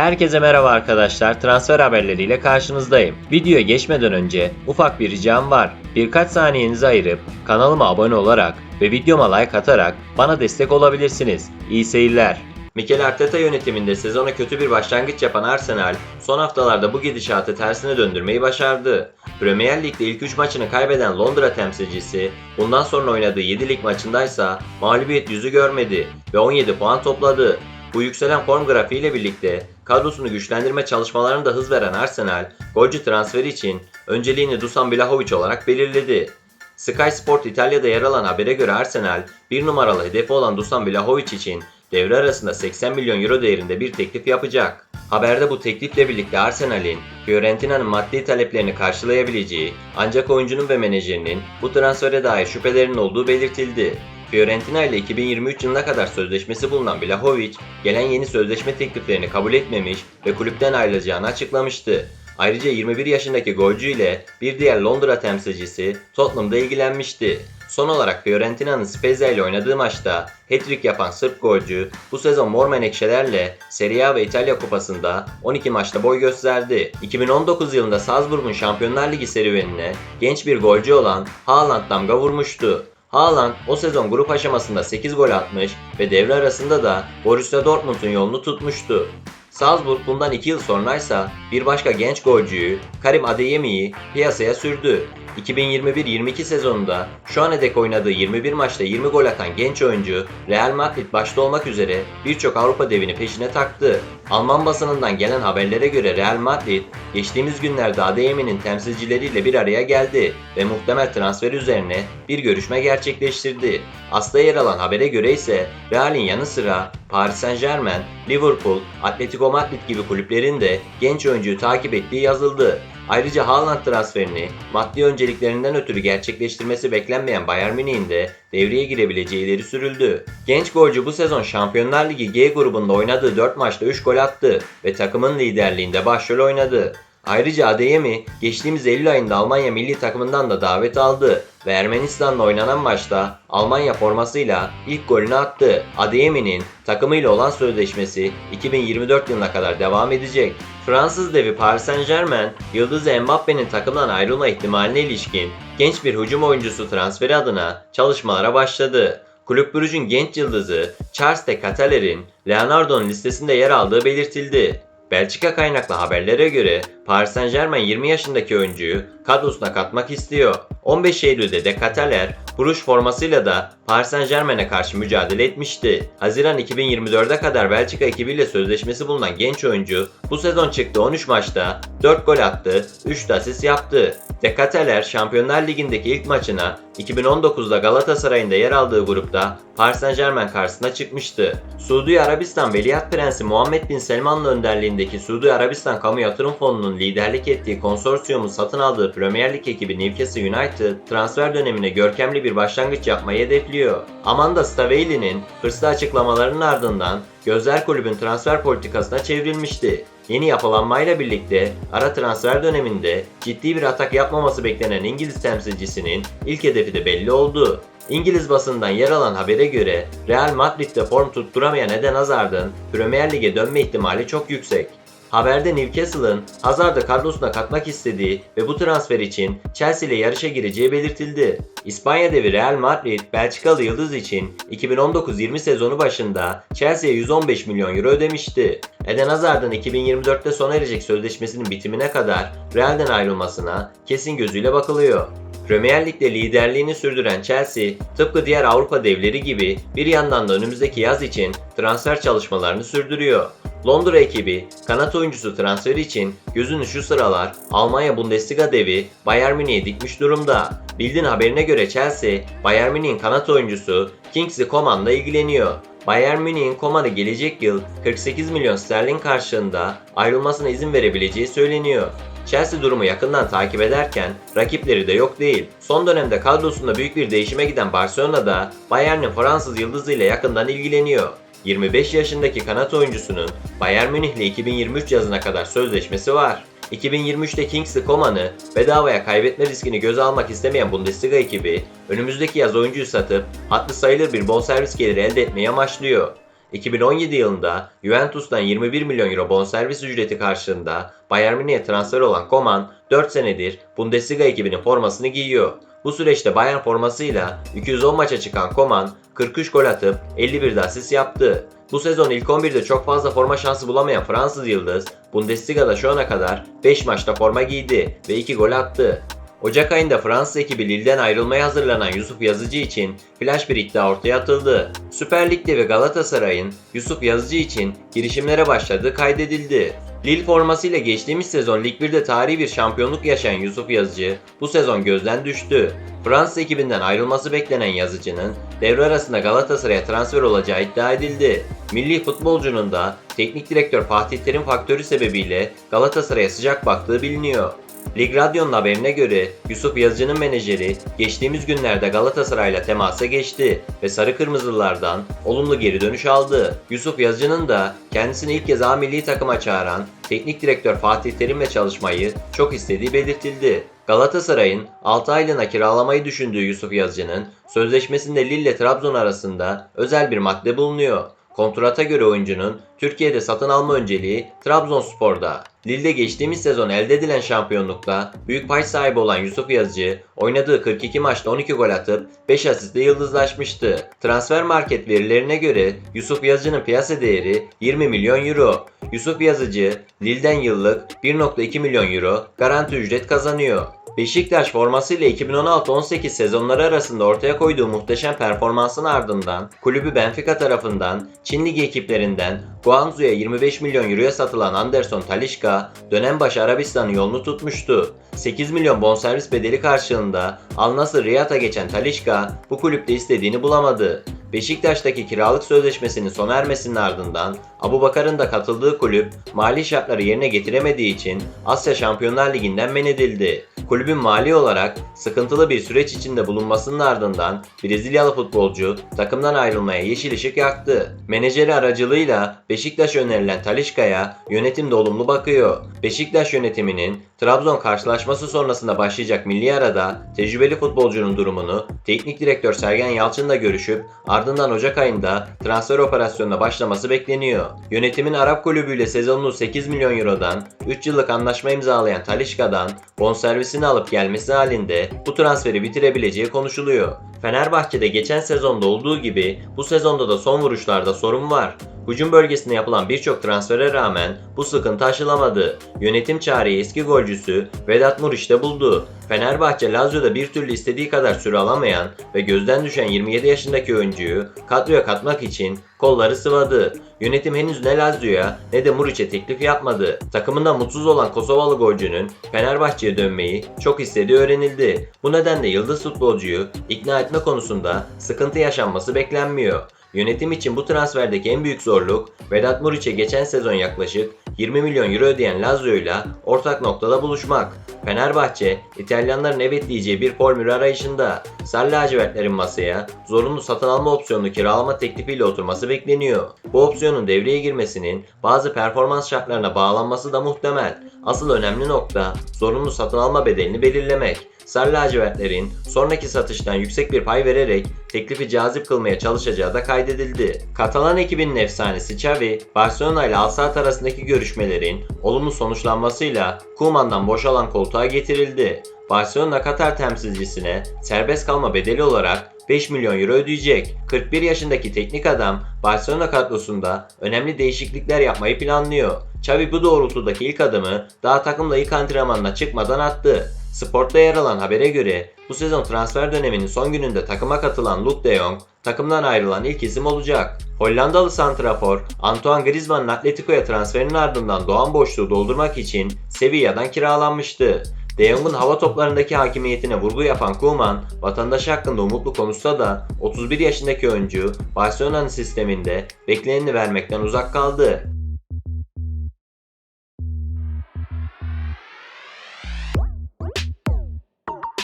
Herkese merhaba arkadaşlar. Transfer haberleriyle karşınızdayım. Videoya geçmeden önce ufak bir ricam var. Birkaç saniyenizi ayırıp kanalıma abone olarak ve videoma like atarak bana destek olabilirsiniz. İyi seyirler. Mikel Arteta yönetiminde sezona kötü bir başlangıç yapan Arsenal, son haftalarda bu gidişatı tersine döndürmeyi başardı. Premier Lig'de ilk 3 maçını kaybeden Londra temsilcisi, bundan sonra oynadığı 7 lig maçındaysa mağlubiyet yüzü görmedi ve 17 puan topladı. Bu yükselen form grafiğiyle birlikte kadrosunu güçlendirme çalışmalarına da hız veren Arsenal, golcü transferi için önceliğini Dusan Vlahovic olarak belirledi. Sky Sport İtalya'da yer alan habere göre Arsenal, bir numaralı hedefi olan Dusan Vlahovic için devre arasında 80 milyon euro değerinde bir teklif yapacak. Haberde bu teklifle birlikte Arsenal'in Fiorentina'nın maddi taleplerini karşılayabileceği ancak oyuncunun ve menajerinin bu transfere dair şüphelerinin olduğu belirtildi. Fiorentina ile 2023 yılına kadar sözleşmesi bulunan Vlahovic, gelen yeni sözleşme tekliflerini kabul etmemiş ve kulüpten ayrılacağını açıklamıştı. Ayrıca 21 yaşındaki golcü ile bir diğer Londra temsilcisi Tottenham'da ilgilenmişti. Son olarak Fiorentina'nın Spezia ile oynadığı maçta hat-trick yapan Sırp golcü bu sezon mor menekşelerle Serie A ve İtalya Kupası'nda 12 maçta boy gösterdi. 2019 yılında Salzburg'un Şampiyonlar Ligi serüvenine genç bir golcü olan Haaland damga vurmuştu. Haaland o sezon grup aşamasında 8 gol atmış ve devre arasında da Borussia Dortmund'un yolunu tutmuştu. Salzburg bundan 2 yıl sonraysa bir başka genç golcüyü Karim Adeyemi'yi piyasaya sürdü. 2021-22 sezonunda şu ana dek oynadığı 21 maçta 20 gol atan genç oyuncu Real Madrid başta olmak üzere birçok Avrupa devini peşine taktı. Alman basınından gelen haberlere göre Real Madrid geçtiğimiz günlerde Adeyemi'nin temsilcileriyle bir araya geldi ve muhtemel transfer üzerine bir görüşme gerçekleştirdi. Asla yer alan habere göre ise Real'in yanı sıra Paris Saint Germain, Liverpool, Atletico Madrid gibi kulüplerin de genç oyuncuyu takip ettiği yazıldı. Ayrıca Haaland transferini maddi önceliklerinden ötürü gerçekleştirmesi beklenmeyen Bayern Münih'in de devreye girebileceği ileri sürüldü. Genç golcü bu sezon Şampiyonlar Ligi G grubunda oynadığı 4 maçta 3 gol attı ve takımın liderliğinde başrol oynadı. Ayrıca Adeyemi geçtiğimiz Eylül ayında Almanya milli takımından da davet aldı ve Ermenistan'la oynanan maçta Almanya formasıyla ilk golünü attı. Adeyemi'nin takımıyla olan sözleşmesi 2024 yılına kadar devam edecek. Fransız devi Paris Saint Germain, Yıldızı Mbappe'nin takımdan ayrılma ihtimaline ilişkin genç bir hücum oyuncusu transferi adına çalışmalara başladı. Kulüp Brugge'ün genç yıldızı Charles de Cataler'in Leonardo'nun listesinde yer aldığı belirtildi. Belçika kaynaklı haberlere göre Paris Saint Germain 20 yaşındaki oyuncuyu kadrosuna katmak istiyor. 15 Eylül'de De Cataler, Bruges formasıyla da Paris Saint Germain'e karşı mücadele etmişti. Haziran 2024'e kadar Belçika ekibiyle sözleşmesi bulunan genç oyuncu bu sezon çıktı 13 maçta 4 gol attı, 3 de asist yaptı. De Cataler Şampiyonlar Ligi'ndeki ilk maçına 2019'da Galatasaray'ın da yer aldığı grupta Paris Saint Germain karşısına çıkmıştı. Suudi Arabistan Veliaht Prensi Muhammed Bin Selman'la önderliğindeki Suudi Arabistan Kamu Yatırım Fonu'nun liderlik ettiği konsorsiyumun satın aldığı Premier Lig ekibi Newcastle United transfer dönemine görkemli bir başlangıç yapmayı hedefliyor. Amanda Stavelli'nin hırslı açıklamalarının ardından gözler kulübün transfer politikasına çevrilmişti. Yeni yapılanmayla birlikte ara transfer döneminde ciddi bir atak yapmaması beklenen İngiliz temsilcisinin ilk hedefi de belli oldu. İngiliz basından yer alan habere göre Real Madrid'de form tutturamayan Eden Hazard'ın Premier Lig'e dönme ihtimali çok yüksek. Haberde Newcastle'ın Hazard'ı kadrosuna katmak istediği ve bu transfer için Chelsea ile yarışa gireceği belirtildi. İspanya devi Real Madrid, Belçikalı yıldız için 2019-20 sezonu başında Chelsea'ye 115 milyon euro ödemişti. Eden Hazard'ın 2024'te sona erecek sözleşmesinin bitimine kadar Real'den ayrılmasına kesin gözüyle bakılıyor. Premier Lig'de liderliğini sürdüren Chelsea, tıpkı diğer Avrupa devleri gibi bir yandan da önümüzdeki yaz için transfer çalışmalarını sürdürüyor. Londra ekibi kanat oyuncusu transferi için gözünü şu sıralar Almanya Bundesliga devi Bayern Münih'e dikmiş durumda. Bildiğin haberine göre Chelsea, Bayern Münih'in kanat oyuncusu Kingsley Coman'la ilgileniyor. Bayern Münih'in Coman'ı gelecek yıl 48 milyon sterlin karşılığında ayrılmasına izin verebileceği söyleniyor. Chelsea durumu yakından takip ederken rakipleri de yok değil. Son dönemde kadrosunda büyük bir değişime giden Barcelona'da Bayern'in Fransız yıldızıyla yakından ilgileniyor. 25 yaşındaki kanat oyuncusunun Bayern Münih ile 2023 yazına kadar sözleşmesi var. 2023'te Kingsley Coman'ı bedavaya kaybetme riskini göze almak istemeyen Bundesliga ekibi önümüzdeki yaz oyuncuyu satıp hatlı sayılır bir bonservis geliri elde etmeyi amaçlıyor. 2017 yılında Juventus'tan 21 milyon euro bonservis ücreti karşılığında Bayern Münih'e transfer olan Koman 4 senedir Bundesliga ekibinin formasını giyiyor. Bu süreçte Bayern formasıyla 210 maça çıkan Koman 43 gol atıp 51 de asist yaptı. Bu sezon ilk 11'de çok fazla forma şansı bulamayan Fransız Yıldız, Bundesliga'da şu ana kadar 5 maçta forma giydi ve 2 gol attı. Ocak ayında Fransız ekibi Lille'den ayrılmaya hazırlanan Yusuf Yazıcı için flash bir iddia ortaya atıldı. Süper Lig'de ve Galatasaray'ın Yusuf Yazıcı için girişimlere başladığı kaydedildi. Lille formasıyla geçtiğimiz sezon Lig 1'de tarihi bir şampiyonluk yaşayan Yusuf Yazıcı bu sezon gözden düştü. Fransız ekibinden ayrılması beklenen Yazıcı'nın devre arasında Galatasaray'a transfer olacağı iddia edildi. Milli futbolcunun da teknik direktör Fatih Terim faktörü sebebiyle Galatasaray'a sıcak baktığı biliniyor. Lig Radyo'nun haberine göre Yusuf Yazıcı'nın menajeri geçtiğimiz günlerde Galatasaray'la temasa geçti ve Sarı Kırmızılılardan olumlu geri dönüş aldı. Yusuf Yazıcı'nın da kendisini ilk kez A milli takıma çağıran teknik direktör Fatih Terim'le çalışmayı çok istediği belirtildi. Galatasaray'ın 6 aylığına kiralamayı düşündüğü Yusuf Yazıcı'nın sözleşmesinde Lille Trabzon arasında özel bir madde bulunuyor. Kontrata göre oyuncunun Türkiye'de satın alma önceliği Trabzonspor'da. Lille'de geçtiğimiz sezon elde edilen şampiyonlukta büyük pay sahibi olan Yusuf Yazıcı oynadığı 42 maçta 12 gol atıp 5 asistle yıldızlaşmıştı. Transfer market verilerine göre Yusuf Yazıcı'nın piyasa değeri 20 milyon euro. Yusuf Yazıcı Lille'den yıllık 1.2 milyon euro garanti ücret kazanıyor. Beşiktaş formasıyla 2016-18 sezonları arasında ortaya koyduğu muhteşem performansın ardından kulübü Benfica tarafından Çin Ligi ekiplerinden Guangzhou'ya 25 milyon euroya satılan Anderson Talisca dönem başı Arabistan'ın yolunu tutmuştu. 8 milyon bonservis bedeli karşılığında Al Nassr Riyad'a geçen Talisca bu kulüpte istediğini bulamadı. Beşiktaş'taki kiralık sözleşmesinin sona ermesinin ardından Abu Bakar'ın da katıldığı kulüp mali şartları yerine getiremediği için Asya Şampiyonlar Ligi'nden men edildi. Kulübün mali olarak sıkıntılı bir süreç içinde bulunmasının ardından Brezilyalı futbolcu takımdan ayrılmaya yeşil ışık yaktı. Menajeri aracılığıyla Beşiktaş önerilen Talişka'ya yönetim de olumlu bakıyor. Beşiktaş yönetiminin Trabzon karşılaşması sonrasında başlayacak milli arada tecrübeli futbolcunun durumunu teknik direktör Sergen Yalçın'la görüşüp ardından Ocak ayında transfer operasyonuna başlaması bekleniyor. Yönetimin Arap kulübüyle sezonunu 8 milyon eurodan 3 yıllık anlaşma imzalayan Talişka'dan bonservisini alıp gelmesi halinde bu transferi bitirebileceği konuşuluyor. Fenerbahçe'de geçen sezonda olduğu gibi bu sezonda da son vuruşlarda sorun var. Hücum bölgesinde yapılan birçok transfere rağmen bu sıkıntı aşılamadı. Yönetim çareyi eski golcüsü Vedat Muriç'te buldu. Fenerbahçe Lazio'da bir türlü istediği kadar süre alamayan ve gözden düşen 27 yaşındaki oyuncuyu kadroya katmak için kolları sıvadı. Yönetim henüz ne Lazio'ya ne de Muriç'e teklif yapmadı. Takımından mutsuz olan Kosovalı golcünün Fenerbahçe'ye dönmeyi çok istediği öğrenildi. Bu nedenle yıldız futbolcuyu ikna etme konusunda sıkıntı yaşanması beklenmiyor. Yönetim için bu transferdeki en büyük zorluk Vedat Muriç'e geçen sezon yaklaşık 20 milyon euro ödeyen Lazio ile ortak noktada buluşmak. Fenerbahçe, İtalyanların evet diyeceği bir formül arayışında. Sarı lacivertlerin masaya zorunlu satın alma opsiyonunu kiralama teklifiyle oturması bekleniyor. Bu opsiyonun devreye girmesinin bazı performans şartlarına bağlanması da muhtemel. Asıl önemli nokta zorunlu satın alma bedelini belirlemek. Sarı lacivertlerin sonraki satıştan yüksek bir pay vererek teklifi cazip kılmaya çalışacağı da kaydedildi. Katalan ekibinin efsanesi Xavi, Barcelona ile Al-Sadd arasındaki görüşmelerin olumlu sonuçlanmasıyla Koeman'dan boşalan koltuğa getirildi. Barcelona Katar temsilcisine serbest kalma bedeli olarak 5 milyon euro ödeyecek. 41 yaşındaki teknik adam Barcelona kadrosunda önemli değişiklikler yapmayı planlıyor. Xavi bu doğrultudaki ilk adımı daha takımla ilk antrenmanına çıkmadan attı. Sport'ta yer alan habere göre bu sezon transfer döneminin son gününde takıma katılan Luke de Jong takımdan ayrılan ilk isim olacak. Hollandalı santrafor Antoine Griezmann'ın Atletico'ya transferinin ardından doğan boşluğu doldurmak için Sevilla'dan kiralanmıştı. De Jong'un hava toplarındaki hakimiyetine vurgu yapan Koeman, vatandaşı hakkında umutlu konuşsa da 31 yaşındaki oyuncu Barcelona'nın sisteminde bekleneni vermekten uzak kaldı.